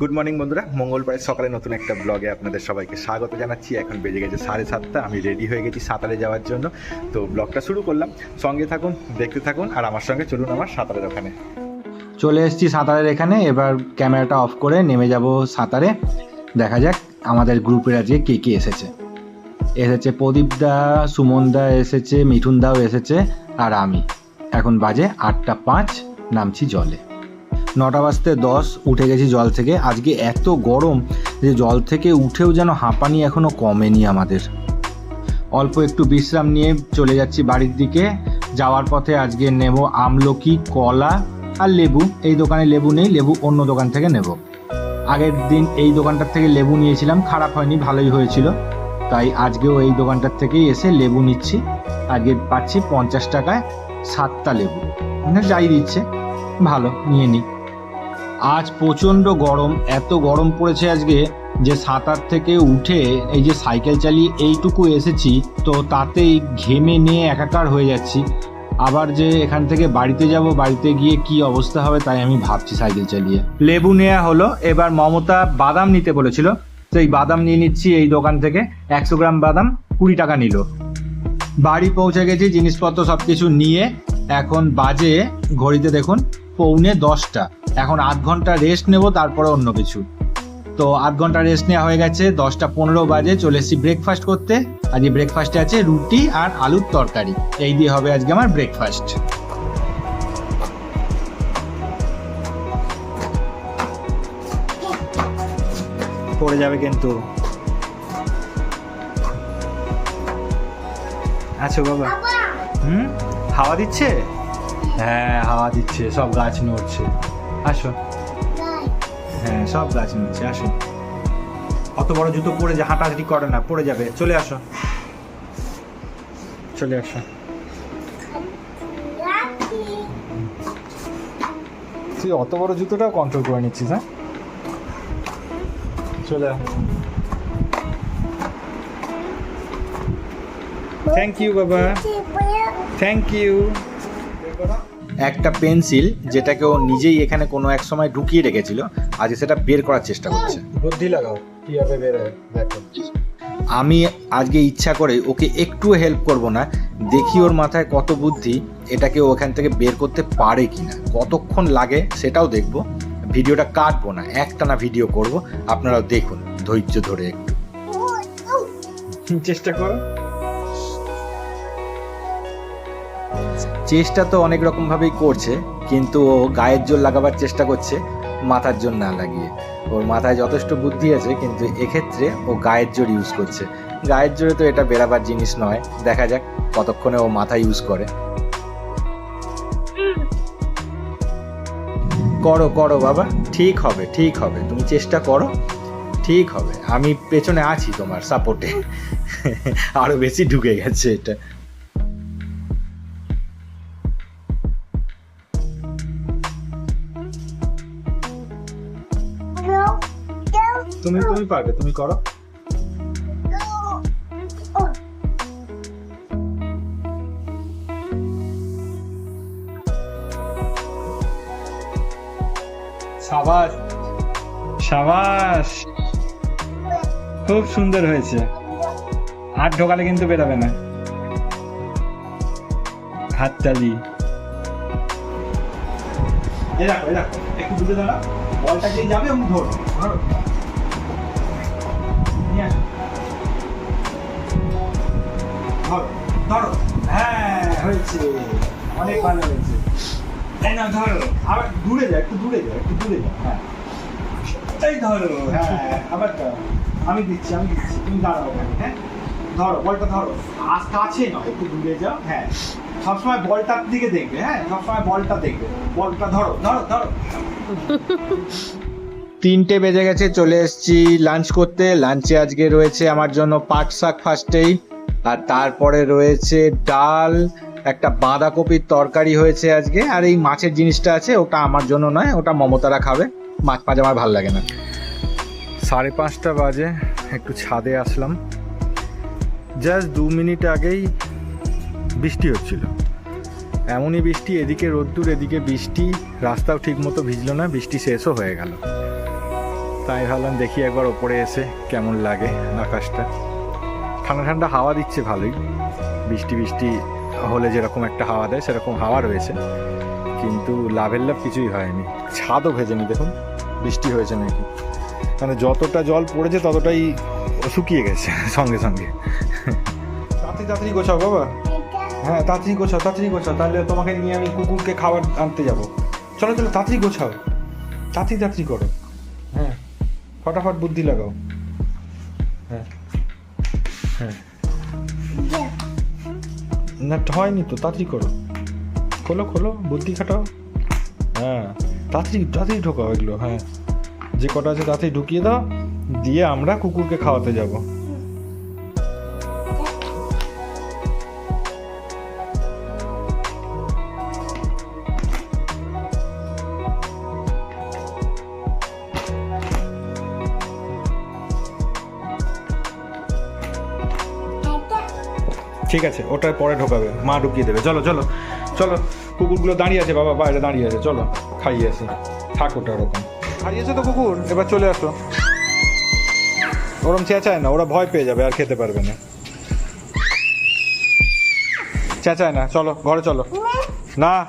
Good morning বন্ধুরা। মঙ্গলবার সকালে নতুন একটা ব্লগে আপনাদের সবাইকে স্বাগত জানাচ্ছি। এখন বেজে গেছে সাড়ে সাতটা। আমি রেডি হয়ে গেছি সাঁতারে যাওয়ার জন্য। তো ব্লগটা শুরু করলাম। সঙ্গে থাকুন, দেখতে থাকুন, আর আমার সঙ্গে চলুন আমার সাঁতারের ওখানে। চলে এসেছি সাঁতারের এখানে। এবার ক্যামেরাটা অফ করে নেমে যাব সাঁতারে। দেখা যাক আমাদের গ্রুপের আজকে কে কে এসেছে। এসেছে প্রদীপ দা, সুমন দা এসেছে, মিঠুন দাও এসেছে, আর আমি। এখন বাজে আটটা পাঁচ, নামছি জলে। নটা বাজতে দশ, উঠে গেছি জল থেকে। আজকে এত গরম যে জল থেকে উঠেও যেন হাঁপানি এখনও কমেনি আমাদের। অল্প একটু বিশ্রাম নিয়ে চলে যাচ্ছি বাড়ির দিকে। যাওয়ার পথে আজকে নেব আমলকি, কলা আর লেবু। এই দোকানে লেবু নেই, লেবু অন্য দোকান থেকে নেব। আগের দিন এই দোকানটার থেকে লেবু নিয়েছিলাম, খারাপ হয়নি, ভালোই হয়েছিল। তাই আজকেও এই দোকানটার থেকেই এসে লেবু নিচ্ছি। আজকে পাচ্ছি পঞ্চাশ টাকায় সাতটা লেবু। মানে যাই দিচ্ছে, ভালো, নিয়ে নিই। আজ প্রচণ্ড গরম, এত গরম পড়েছে আজকে যে সাঁতার থেকে উঠে এই যে সাইকেল চালিয়ে এইটুকু এসেছি, তো তাতেই ঘেমে নিয়ে একাকার হয়ে যাচ্ছি। আবার যে এখান থেকে বাড়িতে যাব, বাড়িতে গিয়ে কি অবস্থা হবে তাই আমি ভাবছি সাইকেল চালিয়ে। লেবু নেওয়া হলো, এবার মমতা বাদাম নিতে বলেছিল তো এই বাদাম নিয়ে নিচ্ছি এই দোকান থেকে, একশো গ্রাম বাদাম, কুড়ি টাকা নিল। বাড়ি পৌঁছে গেছি, জিনিসপত্র সব কিছু নিয়ে, এখন বাজে, ঘড়িতে দেখুন, পৌনে দশটা। এখন আধ ঘণ্টা রেস্ট নেব তারপরে অন্য কিছু। তো আধ ঘণ্টা রেস্ট নেওয়া হয়ে গেছে দশটা পনেরো বাজে চলে এসেছি ব্রেকফাস্ট করতে। আজকে ব্রেকফাস্টে আছে রুটি আর আলুর তরকারি। এই দিয়ে হবে আজকে আমার ব্রেকফাস্ট পড়ে যাবে কিন্তু। আচ্ছা বাবা! হুম? হাওয়া দিচ্ছে? হ্যাঁ হাওয়া দিচ্ছে সব গাছ নড়ছে। আসো। হ্যাঁ সব গাছ নড়ছে আসো। অত বড় জুতো পরে যে হাঁটাহাঁটি করে না পড়ে যাবে। চলে আসো। চলে আসো। তুই অত বড় জুতোটাও কন্ট্রোল করে নিচ্ছিস হ্যাঁ? চলে থ্যাংক ইউ বাবা। থ্যাংক ইউ একটা পেন্সিল যেটাকে ও নিজেই এখানে কোনো এক সময় ঢুকিয়ে রেখেছিল আজ সেটা বের করার চেষ্টা করছে। বুদ্ধি লাগাও কীভাবে বেরোয় দেখো। আমি আজকে ইচ্ছা করে ওকে একটু হেল্প করব না দেখি ওর মাথায় কত বুদ্ধি এটাকে ওখান থেকে বের করতে পারে কিনা। কতক্ষণ লাগে সেটাও দেখব ভিডিওটা কাটবো না একটানা ভিডিও করব আপনারাও দেখুন ধৈর্য ধরে একটু। চেষ্টা করো। চেষ্টা তো অনেক রকম ভাবেই করছে, কিন্তু ও গায়ের জোর লাগাবার চেষ্টা করছে মাথার জোর না লাগিয়ে। ওর মাথায় যথেষ্ট বুদ্ধি আছে, কিন্তু এক্ষেত্রে ও গায়ের জোর ইউজ করছে। গায়ের জোরে তো এটা বেরাবার জিনিস নয়। দেখা যাক কতক্ষণে ও মাথা ইউজ করে। করো করো বাবা, ঠিক হবে ঠিক হবে, তুমি চেষ্টা করো, ঠিক হবে। আমি পেছনে আছি তোমার সাপোর্টে আরও বেশি ঢুকে গেছে এটা। তুমি তুমি পারবে তুমি করো। সাবাস। সাবাস। খুব সুন্দর হয়েছে। হাত ঢোকালে কিন্তু বেরোবে না। হাততালি। এই দেখো এই দেখো একটু দূরে দাঁড়া। বলটা যেই যাবে? আমি ধরো ধরো। হ্যাঁ হয়েছে। অনেক হয়েছে। না আবার দূরে একটু দূরে একটু দূরে হ্যাঁ। হ্যাঁ আবার আমি দিচ্ছি আমি দিচ্ছি। তুমি দাঁড়াও হ্যাঁ। ধরো, বলটা ধরো। আজ কাছে নয়, একটু দূরে যাও হ্যাঁ। সবসময় বলটার দিকে দেখবে হ্যাঁ। সবসময় বলটা দেখবে। বলটা ধরো ধরো ধরো। তিনটে বেজে গেছে, চলে এসেছি লাঞ্চ করতে। লাঞ্চে আজকে রয়েছে আমার জন্য পাট শাক ফার্স্টেই আর তারপরে রয়েছে ডাল, একটা বাঁধাকপির তরকারি হয়েছে আজকে। আর এই মাছের জিনিসটা আছে, ওটা আমার জন্য নয়, ওটা মমতারা খাবে। মাছ ফাজ আমার ভালো লাগে না। সাড়ে পাঁচটা বাজে, একটু ছাদে আসলাম। জাস্ট দু মিনিট আগেই বৃষ্টি হচ্ছিল। এমনই বৃষ্টি, এদিকে রোদ্দুর, এদিকে বৃষ্টি। রাস্তাও ঠিক মতো ভিজলো না, বৃষ্টি শেষও হয়ে গেল। তাই ভাবলাম দেখি একবার ওপরে এসে কেমন লাগে আকাশটা। ঠান্ডা ঠান্ডা হাওয়া দিচ্ছে ভালোই। বৃষ্টি বৃষ্টি হলে যেরকম একটা হাওয়া দেয়, সেরকম হাওয়া রয়েছে। কিন্তু লাভের লাভ কিছুই হয়নি। ছাদও ভেজেনি, দেখুন, বৃষ্টি হয়েছে নাকি। মানে যতটা জল পড়েছে ততটাই শুকিয়ে গেছে, সঙ্গে সঙ্গে। তাড়াতাড়ি তাড়াতাড়ি গোছাও বাবা। হ্যাঁ তাড়াতাড়ি গোছাও তাড়াতাড়ি গোছাও। তাহলে তোমাকে নিয়ে আমি কুকুরকে খাবার আনতে যাব। চলো চলো, তাড়াতাড়ি গোছাও। তাড়াতাড়ি তাড়াতাড়ি করো। ফটাফট বুদ্ধি লাগাও। হ্যাঁ। হ্যাঁ। না, হয়নি তো, তাড়াতাড়ি করো। খোলো খোলো, বুদ্ধি খাটাও। হ্যাঁ তাড়াতাড়ি তাড়াতাড়ি ঢোকাও এগুলো হ্যাঁ। যে কটা আছে তাড়াতাড়ি ঢুকিয়ে দাও, দিয়ে আমরা কুকুরকে খাওয়াতে যাব। ঠিক আছে ওটা পরে ঢোকাবে। মা ঢুকিয়ে দেবে। চলো চলো চলো, কুকুরগুলো দাঁড়িয়ে আছে, বাবা, বাইরে দাঁড়িয়ে আছে, চলো, খাইয়ে আসি। থাক ওটা ওরকম। হারিয়েছে তো কুকুর, এবার চলে আসো। ওরম চেঁচায় না, ওরা ভয় পেয়ে যাবে, আর খেতে পারবে না। চেঁচায় না, চলো, ঘরে চলো। না,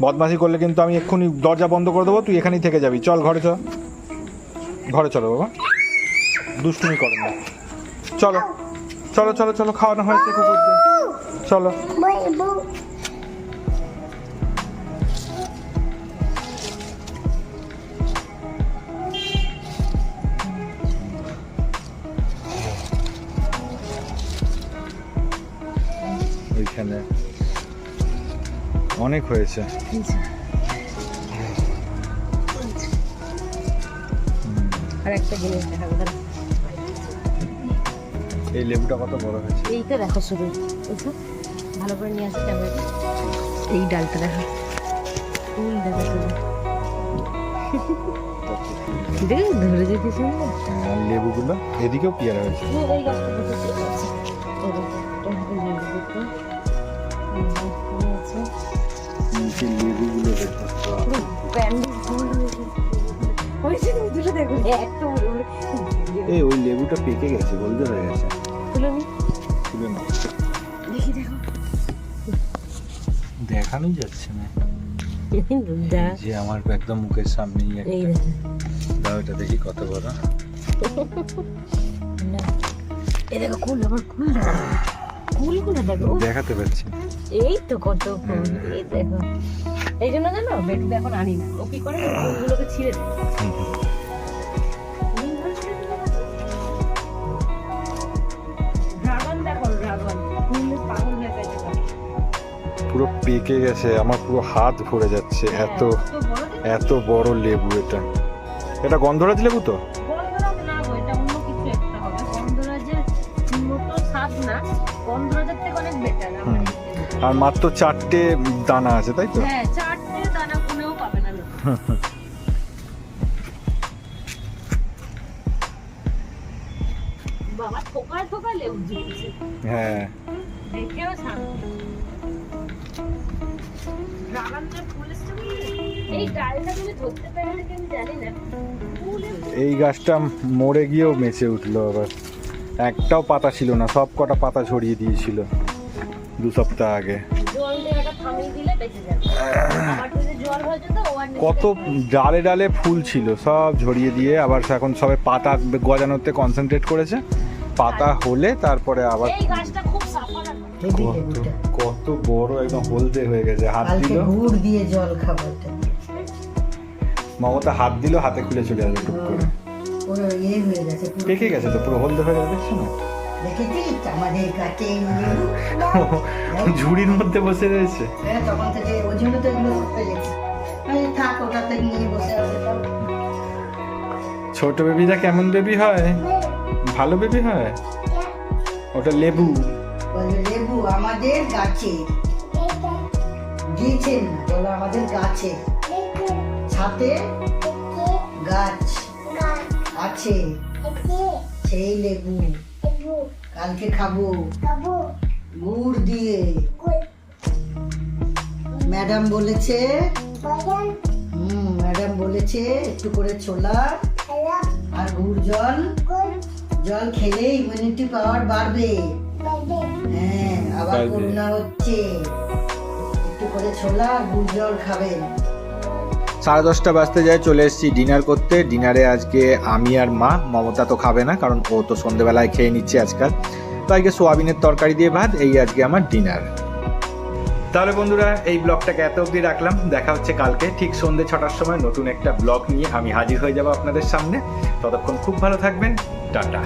বদমাশি করলে কিন্তু আমি এক্ষুনি দরজা বন্ধ করে দেবো, তুই এখানেই থেকে যাবি। চল, ঘরে চল। ঘরে চলো, বাবা। দুষ্টুমি করো না। চলো। চলো চলো চলো খাওয়ানো হয়েছে কুকুরদের। চলো। ওইখানে অনেক হয়েছে। আর একটা জিনিস দেখাবো। এই লেবুটা কত বড় হয়েছে? এইটা দেখো শুধু। ভালো করে নিয়ে আসি ক্যামেরা এই ডালটা দেখো। ফুল দেখো শুধু। দেখ ধরে যেতে সুন্দর আর লেবুগুলো এদিকেও পেয়ারা হয়েছে। এই- গাছটা দেখো লেবুগুলো দেখো। ব্যান্ডেজ ফুল হয়েছে। দুটো দেখো। এত ওই লেবুটা পেকে গেছে হলদে হয়ে গেছে। তুলে নি। তুলে না। দেখি দেখো। দেখানোই যাচ্ছে না। যে আমার একদম মুখের সামনেই দাও এটা দেখি কত বড়। এই দেখো কুল আবার কুল কুলগুলো দেখো। দেখাতে পারছি। এই তো কত ফুল এই দেখো। এই জন্য জানো বেটু এখন আনি না। ও কি করে? ফুলগুলোকে ছিঁড়ে দেয়। পেকে গেছে আমার পুরো হাত ভরে যাচ্ছে এত? এত বড় লেবু এটা। এটা গন্ধরাজ লেবু তো। আর মাত্র চারটে দানা আছে তাই তো? হ্যাঁ এই গাছটা মরে গিয়েও মেচে উঠল আবার। একটাও পাতা ছিল না সব কটা পাতা ঝরিয়ে দিয়েছিল দু সপ্তাহ আগে। কত ডালে ডালে ফুল ছিল সব ঝরিয়ে দিয়ে আবার এখন সবে পাতা গজানোতে কনসেন্ট্রেট করেছে। পাতা হলে তারপরে আবার কত বড় একদম হলদে হয়ে গেছে হাত দিল। গুড় দিয়ে জল খাব মমতা হাত দিল হাতে খুলে চলে আসবে টুক করে। পুরো ইয়ে হয়ে গেছে পেকে তো? পুরো হলদে হয়ে গেছে দেখছ না? লেবু ঝুড়ির মধ্যে বসে রয়েছে। হ্যাঁ ছোট বেবিটা কেমন বেবি হয়? ভালো বেবি হয়? ওটা লেবু। লেবু আমাদের গাছে। দিয়েছেন বলো আমাদের গাছে। ছাতে গাছ আছে। সেই লেবু। কালকে খাব। গুড় দিয়ে। ম্যাডাম বলেছে, হুম, ম্যাডাম বলেছে, একটু করে ছোলা আর গুড় জল। জল খেলে ইমিউনিটি পাওয়ার বাড়বে। হ্যাঁ। আবার হচ্ছে। একটু করে ছোলা জল খাবেন সাড়ে দশটা বাজতে যায় চলে এসেছি ডিনার করতে। ডিনারে আজকে আমি আর মা মমতা তো খাবে না কারণ ও তো সন্ধেবেলায় খেয়ে নিচ্ছে আজকাল। তো আজকে সোয়াবিনের তরকারি দিয়ে ভাত এই আজকে আমার ডিনার। তাহলে বন্ধুরা এই ব্লগটাকে এত অবধি রাখলাম। দেখা হচ্ছে কালকে ঠিক সন্ধ্যে ছটার সময় নতুন একটা ব্লগ নিয়ে আমি হাজির হয়ে যাব আপনাদের সামনে। ততক্ষণ খুব ভালো থাকবেন। টাটা।